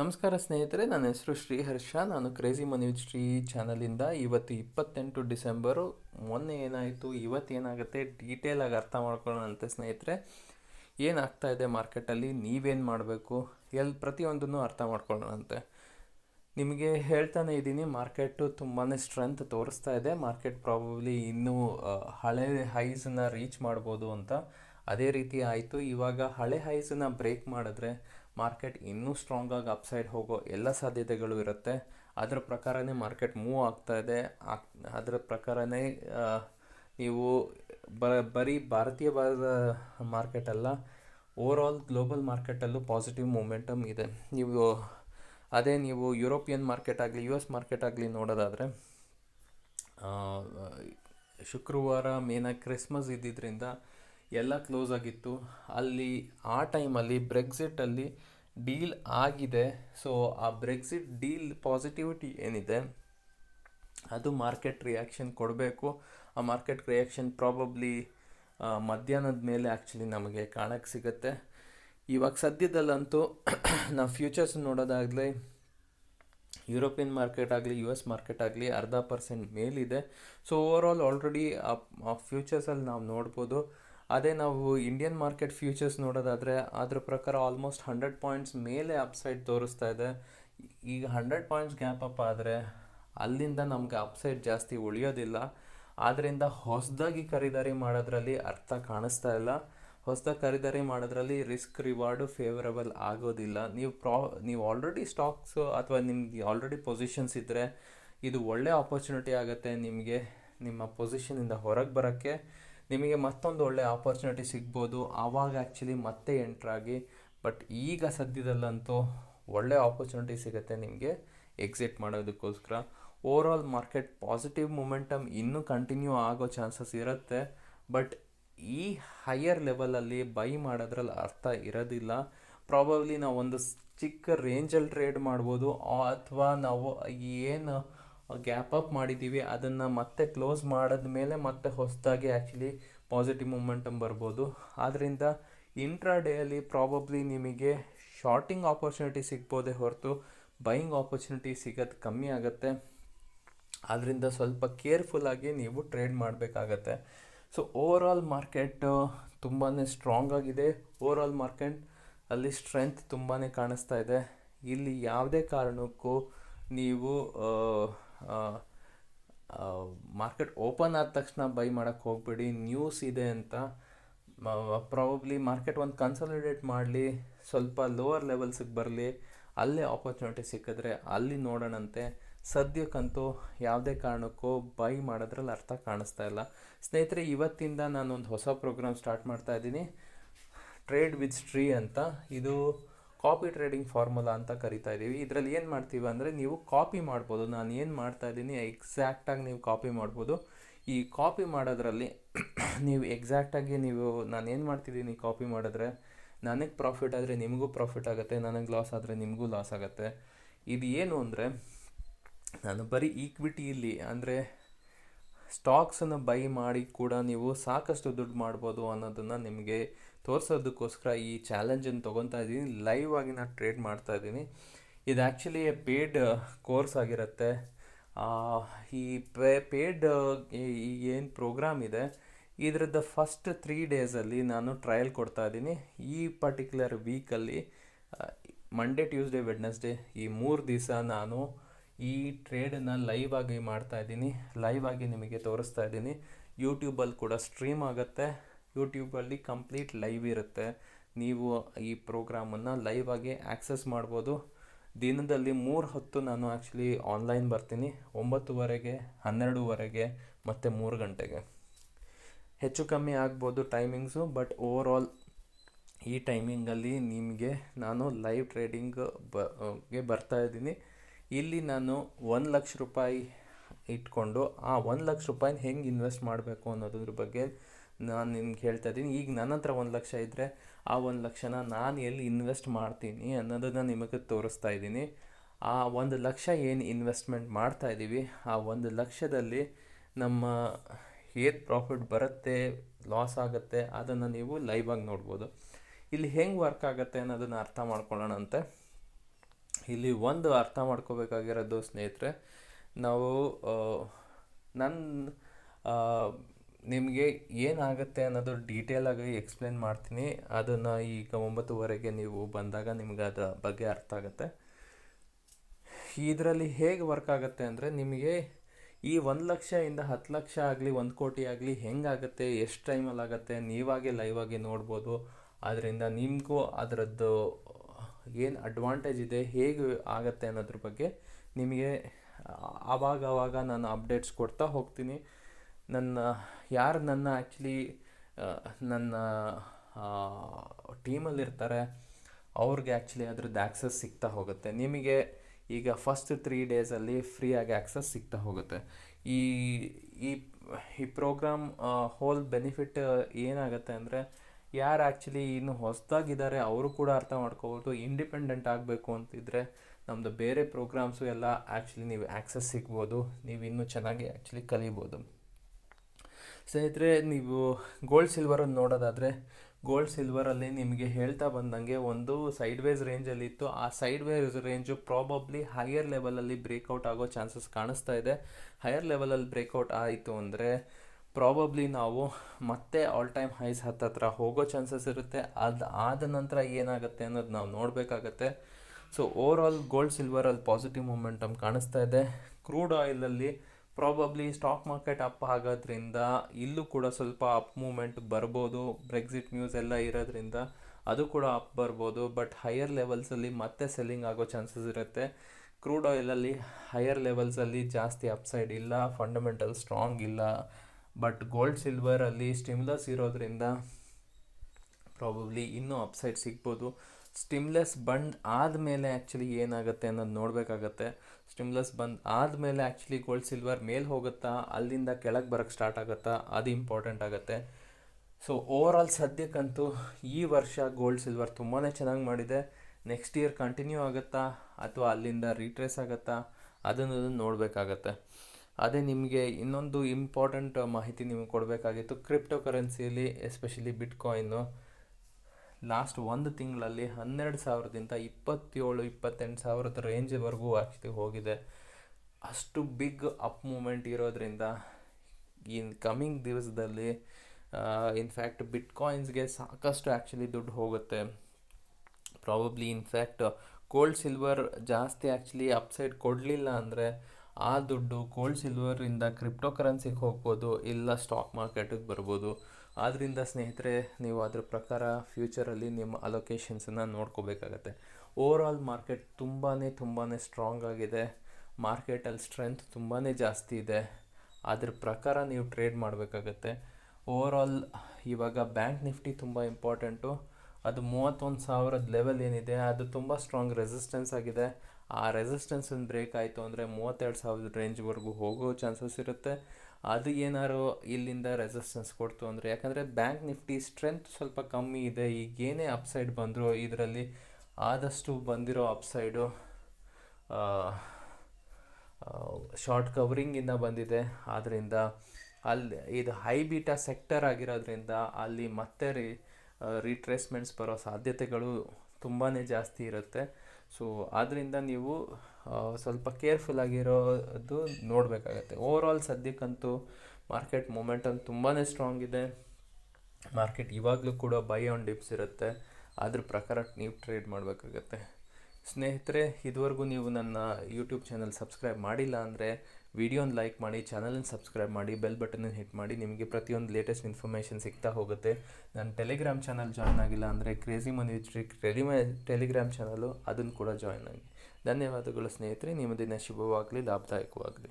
ನಮಸ್ಕಾರ ಸ್ನೇಹಿತರೆ, ನನ್ನ ಹೆಸರು ಶ್ರೀಹರ್ಷ. ನಾನು ಕ್ರೇಜಿ ಮನಿ ವಿತ್ ಶ್ರೀ ಚಾನಲಿಂದ ಇವತ್ತು ಇಪ್ಪತ್ತೆಂಟು ಡಿಸೆಂಬರು. ಮೊನ್ನೆ ಏನಾಯಿತು, ಇವತ್ತು ಏನಾಗುತ್ತೆ ಡೀಟೇಲಾಗಿ ಅರ್ಥ ಮಾಡ್ಕೊಳ್ಳೋಣಂತೆ ಸ್ನೇಹಿತರೆ. ಏನಾಗ್ತಾ ಇದೆ ಮಾರ್ಕೆಟಲ್ಲಿ, ನೀವೇನು ಮಾಡಬೇಕು? ಎಲ್ಲಿ ಪ್ರತಿಯೊಂದನ್ನು ಅರ್ಥ ಮಾಡ್ಕೊಳ್ಳೋಣಂತೆ ನಿಮಗೆ ಹೇಳ್ತಾನೆ ಇದ್ದೀನಿ, ಮಾರ್ಕೆಟು ತುಂಬಾ ಸ್ಟ್ರೆಂತ್ ತೋರಿಸ್ತಾ ಇದೆ. ಮಾರ್ಕೆಟ್ ಪ್ರಾಬಬ್ಲಿ ಇನ್ನೂ ಹಳೆ ಹೈಸನ್ನು ರೀಚ್ ಮಾಡ್ಬೋದು ಅಂತ. ಅದೇ ರೀತಿ ಆಯಿತು. ಇವಾಗ ಹಳೆ ಹೈಸನ್ನು ಬ್ರೇಕ್ ಮಾಡಿದ್ರೆ ಮಾರ್ಕೆಟ್ ಇನ್ನೂ ಸ್ಟ್ರಾಂಗಾಗಿ ಅಪ್ಸೈಡ್ ಹೋಗೋ ಎಲ್ಲ ಸಾಧ್ಯತೆಗಳು ಇರುತ್ತೆ. ಅದರ ಪ್ರಕಾರನೇ ಮಾರ್ಕೆಟ್ ಮೂವ್ ಆಗ್ತಾ ಇದೆ. ಅದರ ಪ್ರಕಾರನೇ ನೀವು ಬ ಬರೀ ಭಾರತೀಯ ಭಾರತ ಮಾರ್ಕೆಟ್ ಅಲ್ಲ ಓವರ್ ಆಲ್ ಗ್ಲೋಬಲ್ ಮಾರ್ಕೆಟಲ್ಲೂ ಪಾಸಿಟಿವ್ ಮೂಮೆಂಟಮ್ ಇದೆ. ನೀವು, ಅದೇ ನೀವು ಯುರೋಪಿಯನ್ ಮಾರ್ಕೆಟ್ ಆಗಲಿ ಯು ಎಸ್ ಮಾರ್ಕೆಟ್ ಆಗಲಿ ನೋಡೋದಾದರೆ ಶುಕ್ರವಾರ ಮೇನ ಕ್ರಿಸ್ಮಸ್ ಇದ್ದಿದ್ದರಿಂದ ಎಲ್ಲ ಕ್ಲೋಸ್ ಆಗಿತ್ತು. ಅಲ್ಲಿ, ಆ ಟೈಮಲ್ಲಿ ಬ್ರೆಕ್ಸಿಟಲ್ಲಿ ಡೀಲ್ ಆಗಿದೆ. ಸೊ ಆ ಬ್ರೆಕ್ಸಿಟ್ ಡೀಲ್ ಪಾಸಿಟಿವಿಟಿ ಏನಿದೆ? ಅದು ಮಾರ್ಕೆಟ್ ರಿಯಾಕ್ಷನ್ ಕೊಡಬೇಕು. ಆ ಮಾರ್ಕೆಟ್ ರಿಯಾಕ್ಷನ್ ಪ್ರಾಬಬ್ಲಿ ಮಧ್ಯಾಹ್ನದ ಮೇಲೆ ಆ್ಯಕ್ಚುಲಿ ನಮಗೆ ಕಾಣಕ್ಕೆ ಸಿಗುತ್ತೆ. ಇವಾಗ ಸದ್ಯದಲ್ಲಂತೂ ನಾವು ಫ್ಯೂಚರ್ಸ್ ನೋಡೋದಾಗಲಿ ಯುರೋಪಿಯನ್ ಮಾರ್ಕೆಟ್ ಆಗಲಿ ಯು ಎಸ್ ಮಾರ್ಕೆಟ್ ಆಗಲಿ ಅರ್ಧ ಪರ್ಸೆಂಟ್ ಮೇಲಿದೆ. ಸೊ ಓವರ್ ಆಲ್ ಆಲ್ರೆಡಿ ಆ ಫ್ಯೂಚರ್ಸಲ್ಲಿ ನಾವು ನೋಡ್ಬೋದು. ಅದೇ ನಾವು ಇಂಡಿಯನ್ ಮಾರ್ಕೆಟ್ ಫ್ಯೂಚರ್ಸ್ ನೋಡೋದಾದರೆ ಅದ್ರ ಪ್ರಕಾರ ಆಲ್ಮೋಸ್ಟ್ ಹಂಡ್ರೆಡ್ ಪಾಯಿಂಟ್ಸ್ ಮೇಲೆ ಅಪ್ಸೈಡ್ ತೋರಿಸ್ತಾ ಇದೆ. ಈಗ ಹಂಡ್ರೆಡ್ ಪಾಯಿಂಟ್ಸ್ ಗ್ಯಾಪ್ ಅಪ್ ಆದರೆ ಅಲ್ಲಿಂದ ನಮಗೆ ಅಪ್ಸೈಡ್ ಜಾಸ್ತಿ ಉಳಿಯೋದಿಲ್ಲ. ಆದ್ದರಿಂದ ಹೊಸದಾಗಿ ಖರೀದಾರಿ ಮಾಡೋದ್ರಲ್ಲಿ ಅರ್ಥ ಕಾಣಿಸ್ತಾ ಇಲ್ಲ. ಹೊಸದಾಗಿ ಖರೀದಾರಿ ಮಾಡೋದ್ರಲ್ಲಿ ರಿಸ್ಕ್ ರಿವಾರ್ಡು ಫೇವರಬಲ್ ಆಗೋದಿಲ್ಲ. ನೀವು ಪ್ರಾ, ನೀವು ಆಲ್ರೆಡಿ ಸ್ಟಾಕ್ಸು ಅಥವಾ ನಿಮಗೆ ಆಲ್ರೆಡಿ ಪೊಸಿಷನ್ಸ್ ಇದ್ದರೆ ಇದು ಒಳ್ಳೆ ಆಪರ್ಚುನಿಟಿ ಆಗುತ್ತೆ ನಿಮಗೆ ನಿಮ್ಮ ಪೊಸಿಷನಿಂದ ಹೊರಗೆ ಬರೋಕ್ಕೆ. ನಿಮಗೆ ಮತ್ತೊಂದು ಒಳ್ಳೆ ಆಪರ್ಚುನಿಟಿ ಸಿಗ್ಬೋದು. ಆವಾಗ ಆ್ಯಕ್ಚುಲಿ ಮತ್ತೆ ಎಂಟ್ರಾಗಿ ಬಟ್ ಈಗ ಸದ್ಯದಲ್ಲಂತೂ ಒಳ್ಳೆ ಆಪರ್ಚುನಿಟಿ ಸಿಗುತ್ತೆ ನಿಮಗೆ ಎಕ್ಸಿಟ್ ಮಾಡೋದಕ್ಕೋಸ್ಕರ. Over all market positive momentum ಇನ್ನೂ ಕಂಟಿನ್ಯೂ ಆಗೋ ಚಾನ್ಸಸ್ ಇರುತ್ತೆ. ಬಟ್ ಈ ಹೈಯರ್ ಲೆವೆಲಲ್ಲಿ ಬೈ ಮಾಡೋದ್ರಲ್ಲಿ ಅರ್ಥ ಇರೋದಿಲ್ಲ. ಪ್ರಾಬಬ್ಲಿ ನಾವು ಒಂದು ಚಿಕ್ಕ ರೇಂಜಲ್ಲಿ ಟ್ರೇಡ್ ಮಾಡ್ಬೋದು, ಅಥವಾ ನಾವು ಏನು ಗ್ಯಾಪ್ ಅಪ್ ಮಾಡಿದ್ದೀವಿ. ಅದನ್ನು ಮತ್ತೆ ಕ್ಲೋಸ್ ಮಾಡಿದ ಮೇಲೆ ಮತ್ತೆ ಹೊಸದಾಗಿ ಆ್ಯಕ್ಚುಲಿ ಪಾಸಿಟಿವ್ ಮೂಮೆಂಟಮ್ ಬರ್ಬೋದು. ಆದ್ದರಿಂದ ಇಂಟ್ರಾ ಡೇಯಲ್ಲಿ ಪ್ರಾಬಬ್ಲಿ ನಿಮಗೆ ಶಾರ್ಟಿಂಗ್ ಆಪರ್ಚುನಿಟಿ ಸಿಗ್ಬೋದೇ ಹೊರತು ಬೈಯಿಂಗ್ ಆಪರ್ಚುನಿಟಿ ಸಿಗೋದು ಕಮ್ಮಿ ಆಗುತ್ತೆ. ಆದ್ದರಿಂದ ಸ್ವಲ್ಪ ಕೇರ್ಫುಲ್ಲಾಗಿ ನೀವು ಟ್ರೇಡ್ ಮಾಡಬೇಕಾಗತ್ತೆ. ಸೊ ಓವರ್ ಆಲ್ ಮಾರ್ಕೆಟ್ ತುಂಬಾ ಸ್ಟ್ರಾಂಗ್ ಆಗಿದೆ. ಓವರ್ ಆಲ್ ಮಾರ್ಕೆಟ್ ಅಲ್ಲಿ ಸ್ಟ್ರೆಂತ್ ತುಂಬಾ ಕಾಣಿಸ್ತಾ ಇದೆ. ಇಲ್ಲಿ ಯಾವುದೇ ಕಾರಣಕ್ಕೂ ನೀವು ಮಾರ್ಕೆಟ್ ಓಪನ್ ಆದ ತಕ್ಷಣ ಬೈ ಮಾಡೋಕ್ಕೆ ಹೋಗ್ಬೇಡಿ ನ್ಯೂಸ್ ಇದೆ ಅಂತ. ಪ್ರಾಬಬ್ಲಿ ಮಾರ್ಕೆಟ್ ಒಂದು ಕನ್ಸಾಲಿಡೇಟ್ ಮಾಡಲಿ, ಸ್ವಲ್ಪ ಲೋವರ್ ಲೆವೆಲ್ಸಿಗೆ ಬರಲಿ, ಅಲ್ಲೇ ಆಪರ್ಚುನಿಟಿ ಸಿಕ್ಕಿದ್ರೆ ಅಲ್ಲಿ ನೋಡೋಣಂತೆ. ಸದ್ಯಕ್ಕಂತೂ ಯಾವುದೇ ಕಾರಣಕ್ಕೂ ಬೈ ಮಾಡೋದ್ರಲ್ಲಿ ಅರ್ಥ ಕಾಣಿಸ್ತಾ ಇಲ್ಲ. ಸ್ನೇಹಿತರೆ, ಇವತ್ತಿಂದ ನಾನೊಂದು ಹೊಸ ಪ್ರೋಗ್ರಾಮ್ ಸ್ಟಾರ್ಟ್ ಮಾಡ್ತಾ ಇದ್ದೀನಿ. ಟ್ರೇಡ್ ವಿತ್ ಸ್ಟ್ರೀ ಅಂತ. ಇದು ಕಾಪಿ ಟ್ರೇಡಿಂಗ್ ಫಾರ್ಮುಲಾ ಅಂತ ಕರಿತಾ ಇದ್ದೀವಿ ಇದರಲ್ಲಿ ಏನು ಮಾಡ್ತೀವಿ ಅಂದರೆ ನೀವು ಕಾಪಿ ಮಾಡ್ಬೋದು. ನಾನು ಏನು ಮಾಡ್ತಾ ಇದ್ದೀನಿ ಎಕ್ಸಾಕ್ಟಾಗಿ ನೀವು ಕಾಪಿ ಮಾಡ್ಬೋದು. ಈ ಕಾಪಿ ಮಾಡೋದ್ರಲ್ಲಿ ನೀವು ಎಕ್ಸಾಕ್ಟಾಗಿ ನೀವು, ನಾನು ಏನು ಮಾಡ್ತಿದ್ದೀನಿ ಕಾಪಿ ಮಾಡಿದ್ರೆ, ನನಗೆ ಪ್ರಾಫಿಟ್ ಆದರೆ ನಿಮಗೂ ಪ್ರಾಫಿಟ್ ಆಗುತ್ತೆ, ನನಗೆ ಲಾಸ್ ಆದರೆ ನಿಮಗೂ ಲಾಸ್ ಆಗುತ್ತೆ. ಇದು ಏನು ಅಂದರೆ, ನಾನು ಬರೀ ಈಕ್ವಿಟಿಯಲ್ಲಿ ಅಂದರೆ ಸ್ಟಾಕ್ಸನ್ನು ಬೈ ಮಾಡಿ ಕೂಡ ನೀವು ಸಾಕಷ್ಟು ದುಡ್ಡು ಮಾಡ್ಬೋದು ಅನ್ನೋದನ್ನು ನಿಮಗೆ ತೋರಿಸೋದಕ್ಕೋಸ್ಕರ ಈ ಚಾಲೆಂಜನ್ನು ತೊಗೊತಾ ಇದ್ದೀನಿ. ಲೈವ್ ಆಗಿ ನಾನು ಟ್ರೇಡ್ ಮಾಡ್ತಾ ಇದ್ದೀನಿ. ಇದು ಆ್ಯಕ್ಚುಲಿ ಪೇಯ್ಡ್ ಕೋರ್ಸ್ ಆಗಿರುತ್ತೆ. ಈ ಪೇ ಪೇಯ್ಡ್ ಏನು ಪ್ರೋಗ್ರಾಮ್ ಇದೆ, ಇದರದ್ದು ಫಸ್ಟ್ ತ್ರೀ ಡೇಸಲ್ಲಿ ನಾನು ಟ್ರಯಲ್ ಕೊಡ್ತಾ ಇದ್ದೀನಿ. ಈ ಪರ್ಟಿಕ್ಯುಲರ್ ವೀಕಲ್ಲಿ ಮಂಡೇ ಟ್ಯೂಸ್ಡೇ ವೆಡ್ನೆಸ್ಡೇ ಈ ಮೂರು ದಿವಸ ನಾನು ಈ ಟ್ರೇಡನ್ನು ಲೈವ್ ಆಗಿ ಮಾಡ್ತಾ ಇದ್ದೀನಿ. ಲೈವ್ ಆಗಿ ನಿಮಗೆ ತೋರಿಸ್ತಾ ಇದ್ದೀನಿ. ಯೂಟ್ಯೂಬಲ್ಲಿ ಕೂಡ ಸ್ಟ್ರೀಮ್ ಆಗುತ್ತೆ. ಯೂಟ್ಯೂಬಲ್ಲಿ ಕಂಪ್ಲೀಟ್ ಲೈವ್ ಇರುತ್ತೆ. ನೀವು ಈ ಪ್ರೋಗ್ರಾಮನ್ನು ಲೈವ್ ಆಗಿ ಆ್ಯಕ್ಸಸ್ ಮಾಡ್ಬೋದು. ದಿನದಲ್ಲಿ ಮೂರು ಹೊತ್ತು ನಾನು ಆ್ಯಕ್ಚುಲಿ ಆನ್ಲೈನ್ ಬರ್ತೀನಿ. ಒಂಬತ್ತುವರೆಗೆ, ಹನ್ನೆರಡುವರೆಗೆ ಮತ್ತು ಮೂರು ಗಂಟೆಗೆ. ಹೆಚ್ಚು ಕಮ್ಮಿ ಆಗ್ಬೋದು ಟೈಮಿಂಗ್ಸು ಬಟ್ ಓವರ್ ಆಲ್ ಈ ಟೈಮಿಂಗಲ್ಲಿ ನಿಮಗೆ ನಾನು ಲೈವ್ ಟ್ರೇಡಿಂಗ್ ಬರ್ತಾ ಇದ್ದೀನಿ. ಇಲ್ಲಿ ನಾನು ಒಂದು ಲಕ್ಷ ರೂಪಾಯಿ ಇಟ್ಕೊಂಡು, ಆ ಒಂದು ಲಕ್ಷ ರೂಪಾಯಿನ ಹೆಂಗೆ ಇನ್ವೆಸ್ಟ್ ಮಾಡಬೇಕು ಅನ್ನೋದ್ರ ಬಗ್ಗೆ ನಾನು ನಿಮ್ಗೆ ಹೇಳ್ತಾ ಇದ್ದೀನಿ. ಈಗ ನನ್ನ ಹತ್ರ ಒಂದು ಲಕ್ಷ ಇದ್ದರೆ ಆ ಒಂದು ಲಕ್ಷನ ನಾನು ಎಲ್ಲಿ ಇನ್ವೆಸ್ಟ್ ಮಾಡ್ತೀನಿ ಅನ್ನೋದನ್ನು ನಿಮಗೆ ತೋರಿಸ್ತಾ ಇದ್ದೀನಿ. ಆ ಒಂದು ಲಕ್ಷ ಏನು ಇನ್ವೆಸ್ಟ್ಮೆಂಟ್ ಮಾಡ್ತಾ ಇದ್ದೀವಿ ಆ ಒಂದು ಲಕ್ಷದಲ್ಲಿ ನಮ್ಮ ಏನು ಪ್ರಾಫಿಟ್ ಬರುತ್ತೆ, ಲಾಸ್ ಆಗುತ್ತೆ ಅದನ್ನು ನೀವು ಲೈವ್ ಆಗಿ ನೋಡ್ಬೋದು. ಇಲ್ಲಿ ಹೆಂಗೆ ವರ್ಕ್ ಆಗುತ್ತೆ ಅನ್ನೋದನ್ನು ಅರ್ಥ ಮಾಡ್ಕೊಳ್ಳೋಣಂತೆ ಇಲ್ಲಿ ಒಂದು ಅರ್ಥ ಮಾಡ್ಕೋಬೇಕಾಗಿರೋದು ಸ್ನೇಹಿತರೆ, ನಾವು ನನ್ನ ನಿಮಗೆ ಏನಾಗುತ್ತೆ ಅನ್ನೋದು ಡೀಟೇಲಾಗಿ ಎಕ್ಸ್ಪ್ಲೇನ್ ಮಾಡ್ತೀನಿ. ಅದನ್ನು ಈಗ ಒಂಬತ್ತುವರೆಗೆ ನೀವು ಬಂದಾಗ ನಿಮ್ಗೆ ಅದರ ಬಗ್ಗೆ ಅರ್ಥ ಆಗುತ್ತೆ. ಇದರಲ್ಲಿ ಹೇಗೆ ವರ್ಕ್ ಆಗುತ್ತೆ ಅಂದರೆ ನಿಮಗೆ ಈ ಒಂದು ಲಕ್ಷದಿಂದ ಹತ್ತು ಲಕ್ಷ ಆಗಲಿ, ಒಂದು ಕೋಟಿ ಆಗಲಿ ಹೆಂಗಾಗುತ್ತೆ, ಎಷ್ಟು ಟೈಮಲ್ಲಿ ಆಗುತ್ತೆ ನೀವಾಗೆ ಲೈವ್ ಆಗಿ ನೋಡ್ಬೋದು. ಅದರಿಂದ ನಿಮಗೂ ಅದರದ್ದು ಏನು ಅಡ್ವಾಂಟೇಜ್ ಇದೆ, ಹೇಗೆ ಆಗುತ್ತೆ ಅನ್ನೋದ್ರ ಬಗ್ಗೆ ನಿಮಗೆ ಆವಾಗವಾಗ ಆವಾಗ ನಾನು ಅಪ್ಡೇಟ್ಸ್ ಕೊಡ್ತಾ ಹೋಗ್ತೀನಿ. ನನ್ನ, ಯಾರು ನನ್ನ ಆ್ಯಕ್ಚುಲಿ ನನ್ನ ಟೀಮಲ್ಲಿರ್ತಾರೆ ಅವ್ರಿಗೆ ಆ್ಯಕ್ಚುಲಿ ಅದ್ರದ್ದು ಆ್ಯಕ್ಸಸ್ ಸಿಗ್ತಾ ಹೋಗುತ್ತೆ. ನಿಮಗೆ ಈಗ ಫಸ್ಟ್ ತ್ರೀ ಡೇಸಲ್ಲಿ ಫ್ರೀಯಾಗಿ ಆ್ಯಕ್ಸಸ್ ಸಿಗ್ತಾ ಹೋಗುತ್ತೆ. ಈ ಈ ಈ ಪ್ರೋಗ್ರಾಮ್ ಹೋಲ್ ಬೆನಿಫಿಟ್ ಏನಾಗುತ್ತೆ ಅಂದರೆ, ಯಾರು ಆ್ಯಕ್ಚುಲಿ ಇನ್ನು ಹೊಸದಾಗಿದ್ದಾರೆ, ಅವರು ಕೂಡ ಅರ್ಥ ಮಾಡ್ಕೋಬೋದು. ಇಂಡಿಪೆಂಡೆಂಟ್ ಆಗಬೇಕು ಅಂತಿದ್ರೆ ನಮ್ಮದು ಬೇರೆ ಪ್ರೋಗ್ರಾಮ್ಸು ಎಲ್ಲ ಆ್ಯಕ್ಚುಲಿ ನೀವು ಆ್ಯಕ್ಸಸ್ ಸಿಗ್ಬೋದು. ನೀವು ಇನ್ನೂ ಚೆನ್ನಾಗಿ ಆ್ಯಕ್ಚುಲಿ ಕಲಿಬೋದು. ಸ್ನೇಹಿತರೆ, ನೀವು ಗೋಲ್ಡ್ ಸಿಲ್ವರನ್ನು ನೋಡೋದಾದರೆ ಗೋಲ್ಡ್ ಸಿಲ್ವರಲ್ಲಿ ನಿಮಗೆ ಹೇಳ್ತಾ ಬಂದಂಗೆ ಒಂದು ಸೈಡ್ ವೇಸ್ ರೇಂಜಲ್ಲಿ ಇತ್ತು. ಆ sideways range probably higher ಲೆವೆಲಲ್ಲಿ ಬ್ರೇಕೌಟ್ ಆಗೋ ಚಾನ್ಸಸ್ ಕಾಣಿಸ್ತಾ ಇದೆ. ಹೈಯರ್ ಲೆವೆಲಲ್ಲಿ ಬ್ರೇಕೌಟ್ ಆಯಿತು ಅಂದರೆ ಪ್ರಾಬಬ್ಲಿ ನಾವು ಮತ್ತೆ ಆಲ್ ಟೈಮ್ ಹೈಸ್ ಹತ್ತತ್ರ ಹೋಗೋ ಚಾನ್ಸಸ್ ಇರುತ್ತೆ. ಅದು ಆದ ನಂತರ ಏನಾಗುತ್ತೆ ಅನ್ನೋದು ನಾವು ನೋಡಬೇಕಾಗತ್ತೆ. ಸೊ ಓವರ್ ಆಲ್ ಗೋಲ್ಡ್ ಸಿಲ್ವರಲ್ಲಿ ಪಾಸಿಟಿವ್ ಮೂಮೆಂಟಮ್ ಕಾಣಿಸ್ತಾ ಇದೆ. ಕ್ರೂಡ್ ಆಯಿಲಲ್ಲಿ ಪ್ರಾಬಬ್ಲಿ ಸ್ಟಾಕ್ ಮಾರ್ಕೆಟ್ ಅಪ್ ಆಗೋದ್ರಿಂದ ಇಲ್ಲೂ ಕೂಡ ಸ್ವಲ್ಪ ಅಪ್ ಮೂಮೆಂಟ್ ಬರ್ಬೋದು. ಬ್ರೆಕ್ಸಿಟ್ ನ್ಯೂಸ್ ಎಲ್ಲ ಇರೋದ್ರಿಂದ ಅದು ಕೂಡ ಅಪ್ ಬರ್ಬೋದು. ಬಟ್ ಹೈಯರ್ ಲೆವೆಲ್ಸಲ್ಲಿ ಮತ್ತೆ ಸೆಲ್ಲಿಂಗ್ ಆಗೋ ಚಾನ್ಸಸ್ ಇರುತ್ತೆ. ಕ್ರೂಡ್ ಆಯಿಲಲ್ಲಿ ಹೈಯರ್ ಲೆವೆಲ್ಸಲ್ಲಿ ಜಾಸ್ತಿ ಅಪ್ಸೈಡ್ ಇಲ್ಲ ಫಂಡಮೆಂಟಲ್ ಸ್ಟ್ರಾಂಗ್ ಇಲ್ಲ. ಬಟ್ ಗೋಲ್ಡ್ ಸಿಲ್ವರಲ್ಲಿ ಸ್ಟಿಮ್ಲಸ್ ಇರೋದ್ರಿಂದ ಪ್ರಾಬಬ್ಲಿ ಇನ್ನೂ ಅಪ್ಸೈಡ್ ಸಿಗ್ಬೋದು. ಸ್ಟಿಮ್ಲೆಸ್ ಬಂದ್ ಆದಮೇಲೆ ಆ್ಯಕ್ಚುಲಿ ಏನಾಗುತ್ತೆ ಅನ್ನೋದು ನೋಡಬೇಕಾಗತ್ತೆ. ಸ್ಟಿಮ್ಲೆಸ್ ಬಂದ್ ಆದಮೇಲೆ ಆ್ಯಕ್ಚುಲಿ ಗೋಲ್ಡ್ ಸಿಲ್ವರ್ ಮೇಲೆ ಹೋಗುತ್ತಾ, ಅಲ್ಲಿಂದ ಕೆಳಗೆ ಬರೋಕ್ಕೆ ಸ್ಟಾರ್ಟ್ ಆಗುತ್ತಾ, ಅದು ಇಂಪಾರ್ಟೆಂಟ್ ಆಗುತ್ತೆ. ಸೊ ಓವರ್ ಆಲ್ ಸದ್ಯಕ್ಕಂತೂ ಈ ವರ್ಷ ಗೋಲ್ಡ್ ಸಿಲ್ವರ್ ತುಂಬಾ ಚೆನ್ನಾಗಿ ಮಾಡಿದೆ. ನೆಕ್ಸ್ಟ್ ಇಯರ್ ಕಂಟಿನ್ಯೂ ಆಗುತ್ತಾ, ಅಥವಾ ಅಲ್ಲಿಂದ ರೀಟ್ರೇಸ್ ಆಗುತ್ತಾ ಅದನ್ನು ನೋಡಬೇಕಾಗತ್ತೆ. ಅದೇ ನಿಮಗೆ ಇನ್ನೊಂದು ಇಂಪಾರ್ಟೆಂಟ್ ಮಾಹಿತಿ ನಿಮಗೆ ಕೊಡಬೇಕಾಗಿತ್ತು ಕ್ರಿಪ್ಟೋ ಕರೆನ್ಸಿಯಲ್ಲಿ ಎಸ್ಪೆಷಲಿ ಬಿಟ್ ಕಾಯಿನು ಲಾಸ್ಟ್ ಒಂದು ತಿಂಗಳಲ್ಲಿ ಹನ್ನೆರಡು ಸಾವಿರದಿಂದ ಇಪ್ಪತ್ತೇಳು, ಇಪ್ಪತ್ತೆಂಟು ಸಾವಿರದ ರೇಂಜ್ವರೆಗೂ ಆ್ಯಕ್ಚುಲಿ ಹೋಗಿದೆ. ಅಷ್ಟು ಬಿಗ್ ಅಪ್ ಮೂಮೆಂಟ್ ಇರೋದ್ರಿಂದ ಇನ್ ಕಮ್ಮಿಂಗ್ ದಿವಸದಲ್ಲಿ ಇನ್ಫ್ಯಾಕ್ಟ್ ಬಿಟ್ ಕಾಯಿನ್ಸ್ಗೆ ಸಾಕಷ್ಟು ಆ್ಯಕ್ಚುಲಿ ದುಡ್ಡು ಹೋಗುತ್ತೆ. Probably in fact gold silver ಜಾಸ್ತಿ ಆ್ಯಕ್ಚುಲಿ ಅಪ್ಸೈಡ್ ಕೊಡಲಿಲ್ಲ ಅಂದರೆ ಆ ದುಡ್ಡು ಗೋಲ್ಡ್ ಸಿಲ್ವರಿಂದ ಕ್ರಿಪ್ಟೋ ಕರೆನ್ಸಿಗೆ ಹೋಗ್ಬೋದು, ಇಲ್ಲ ಸ್ಟಾಕ್ ಮಾರ್ಕೆಟಿಗೆ ಬರ್ಬೋದು. ಆದ್ದರಿಂದ ಸ್ನೇಹಿತರೆ, ನೀವು ಅದ್ರ ಪ್ರಕಾರ ಫ್ಯೂಚರಲ್ಲಿ ನಿಮ್ಮ ಅಲೊಕೇಶನ್ಸನ್ನು ನೋಡ್ಕೋಬೇಕಾಗತ್ತೆ. ಓವರ್ ಆಲ್ ಮಾರ್ಕೆಟ್ ತುಂಬಾ ತುಂಬಾ ಸ್ಟ್ರಾಂಗ್ ಆಗಿದೆ ಮಾರ್ಕೆಟಲ್ಲಿ ಸ್ಟ್ರೆಂತ್ ತುಂಬಾ ಜಾಸ್ತಿ ಇದೆ. ಅದ್ರ ಪ್ರಕಾರ ನೀವು ಟ್ರೇಡ್ ಮಾಡಬೇಕಾಗತ್ತೆ. ಓವರ್ ಆಲ್ ಇವಾಗ ಬ್ಯಾಂಕ್ ನಿಫ್ಟಿ ತುಂಬ ಇಂಪಾರ್ಟೆಂಟು ಅದು ಮೂವತ್ತೊಂದು ಸಾವಿರದ ಲೆವೆಲ್ ಏನಿದೆ, ಅದು ತುಂಬ ಸ್ಟ್ರಾಂಗ್ ರೆಸಿಸ್ಟೆನ್ಸ್ ಆಗಿದೆ. ಆ ರೆಸಿಸ್ಟೆನ್ಸ್ ಒಂದು ಬ್ರೇಕ್ ಆಯಿತು ಅಂದರೆ ಮೂವತ್ತೆರಡು ಸಾವಿರದ ರೇಂಜ್ವರೆಗೂ ಹೋಗೋ ಚಾನ್ಸಸ್ ಇರುತ್ತೆ. ಅದು ಏನಾರು ಇಲ್ಲಿಂದ ರೆಸಿಸ್ಟೆನ್ಸ್ ಕೊಡ್ತು ಅಂದರೆ, ಯಾಕಂದರೆ ಬ್ಯಾಂಕ್ ನಿಫ್ಟಿ ಸ್ಟ್ರೆಂತ್ ಸ್ವಲ್ಪ ಕಮ್ಮಿ ಇದೆ. ಈಗೇನೇ ಅಪ್ಸೈಡ್ ಬಂದರೂ, ಇದರಲ್ಲಿ ಆದಷ್ಟು ಬಂದಿರೋ ಅಪ್ಸೈಡು ಶಾರ್ಟ್ ಕವರಿಂಗಿಂದ ಬಂದಿದೆ. ಆದ್ದರಿಂದ ಅಲ್ಲಿ ಇದು ಹೈ ಬೀಟಾ ಸೆಕ್ಟರ್ ಆಗಿರೋದ್ರಿಂದ ಅಲ್ಲಿ ಮತ್ತೆ ರೀ ರಿಟ್ರೇಸ್ಮೆಂಟ್ಸ್ ಬರೋ ಸಾಧ್ಯತೆಗಳು ತುಂಬಾ ಜಾಸ್ತಿ ಇರುತ್ತೆ. ಸೊ ಆದ್ದರಿಂದ ನೀವು ಸ್ವಲ್ಪ ಕೇರ್ಫುಲ್ ಆಗಿರೋದು ನೋಡಬೇಕಾಗತ್ತೆ. ಓವರ್ ಆಲ್ ಸದ್ಯಕ್ಕಂತೂ ಮಾರ್ಕೆಟ್ ಮೊಮೆಂಟಮ್ ತುಂಬಾ ಸ್ಟ್ರಾಂಗ್ ಇದೆ. ಮಾರ್ಕೆಟ್ ಇವಾಗಲೂ ಕೂಡ ಬೈ ಆನ್ ಡಿಪ್ಸ್ ಇರುತ್ತೆ. ಅದ್ರ ಪ್ರಕಾರ ನೀವು ಟ್ರೇಡ್ ಮಾಡಬೇಕಾಗತ್ತೆ. ಸ್ನೇಹಿತರೆ, ಇದುವರೆಗೂ ನೀವು ನನ್ನ ಯೂಟ್ಯೂಬ್ ಚಾನಲ್ ಸಬ್ಸ್ಕ್ರೈಬ್ ಮಾಡಿಲ್ಲ ಅಂದರೆ ವಿಡಿಯೋನ ಲೈಕ್ ಮಾಡಿ ಚಾನಲನ್ನು ಸಬ್ಸ್ಕ್ರೈಬ್ ಮಾಡಿ ಬೆಲ್ ಬಟನ್ನ ಹಿಟ್ ಮಾಡಿ, ನಿಮಗೆ ಪ್ರತಿಯೊಂದು ಲೇಟೆಸ್ಟ್ ಇನ್ಫಾರ್ಮೇಷನ್ ಸಿಗ್ತಾ ಹೋಗುತ್ತೆ. ನನ್ನ ಟೆಲಿಗ್ರಾಮ್ ಚಾನಲ್ ಜಾಯ್ನ್ ಆಗಿಲ್ಲ ಅಂದರೆ ಕ್ರೇಜಿ ಮನಿ ಟ್ರಿಕ್ ಟೆಲಿಮೆ ಟೆಲಿಗ್ರಾಮ್ ಚಾನಲು ಅದನ್ನು ಕೂಡ ಜಾಯ್ನ್ ಆಗಿ. ಧನ್ಯವಾದಗಳು ಸ್ನೇಹಿತರೆ ನಿಮ್ಮ ದಿನ ಶುಭವಾಗಲಿ, ಲಾಭದಾಯಕವಾಗಲಿ.